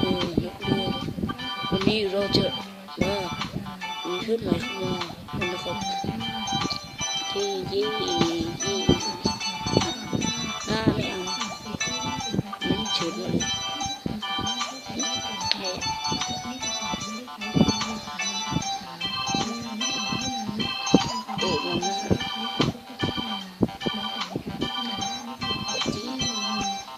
เออนักเรียนวันนี้เราจะมามีชุดใหม่เข้ามาแล้วนะครับที่ยี่ยี่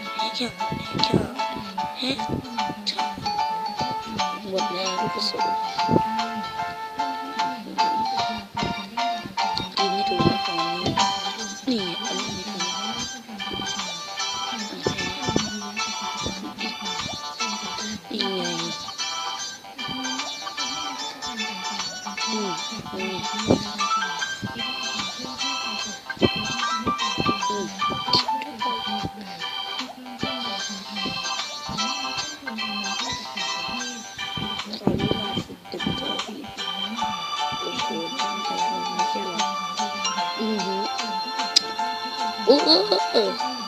แฮะแค่แฮะแค่แฮะแค่แฮะหมดแล้วลูกกระสุนยิงไม่ถูกนะฝั่งนี้นี่อันนี้ไม่ถูกนี่ไงอืม uh, uh, uh.